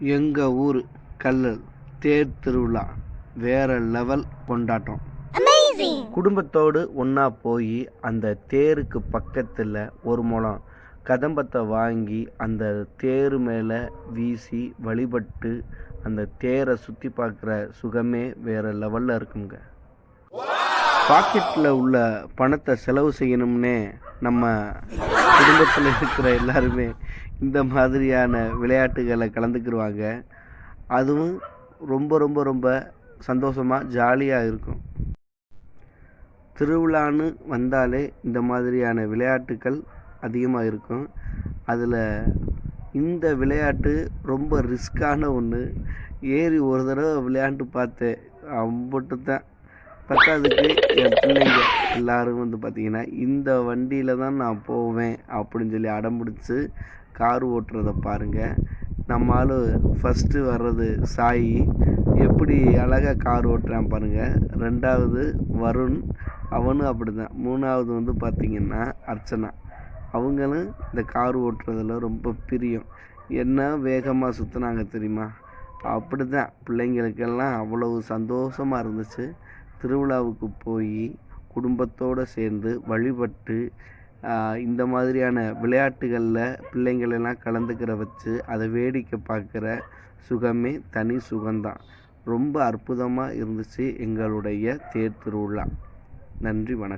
எங்கள் ஊர் கல்லல் தேர் திருவிழா வேறு லெவல் கொண்டாட்டம். குடும்பத்தோடு ஒன்றா போய் அந்த தேருக்கு பக்கத்தில் ஒரு முழம் கதம்பத்தை வாங்கி அந்த தேர் மேலே வீசி வழிபட்டு அந்த தேரை சுற்றி பார்க்குற சுகமே வேறு லெவலில் இருக்குங்க பாக்கெட்டில் உள்ள பணத்தை செலவு செய்யணும்னே நம்ம குடும்பத்தில் இருக்கிற எல்லாருமே இந்த மாதிரியான விளையாட்டுகளை கலந்துக்கிடுவாங்க அதுவும் ரொம்ப ரொம்ப ரொம்ப சந்தோஷமாக ஜாலியாக இருக்கும். திருவிழான்னு வந்தாலே இந்த மாதிரியான விளையாட்டுக்கள் அதிகமாக இருக்கும். அதில் இந்த விளையாட்டு ரொம்ப ரிஸ்க்கான ஒன்று ஏறி ஒரு தடவை விளையாண்டு பார்த்தேன். அம்பட்டு தான் பத்தாவதுக்கு என் பிள்ளைங்க எல்லாரும் வந்து பார்த்திங்கன்னா இந்த வண்டியில் தான் நான் போவேன் அப்படின்னு சொல்லி அடம் பிடிச்சி கார் ஓட்டுறதை பாருங்கள் நம்ம ஆள் ஃபஸ்ட்டு வர்றது சாய். எப்படி அழகாக கார் ஓட்டுறான் பாருங்கள் ரெண்டாவது வருண். அவனும் அப்படி தான் மூணாவது வந்து பார்த்திங்கன்னா அர்ச்சனா. அவங்களும் இந்த கார் ஓட்டுறதில் ரொம்ப பிரியம். என்ன வேகமாக சுற்றுனாங்க தெரியுமா? அப்படி தான் பிள்ளைங்களுக்கெல்லாம் அவ்வளவு சந்தோஷமாக இருந்துச்சு. திருவிழாவுக்கு போய் குடும்பத்தோடு சேர்ந்து வழிபட்டு இந்த மாதிரியான விளையாட்டுகளில் பிள்ளைங்களெல்லாம் கலந்துக்கிற வச்சு அதை வேடிக்கை பார்க்குற சுகமே தனி சுகம்தான். ரொம்ப அற்புதமாக இருந்துச்சு எங்களுடைய தேர் திருவிழா. நன்றி வணக்கம்.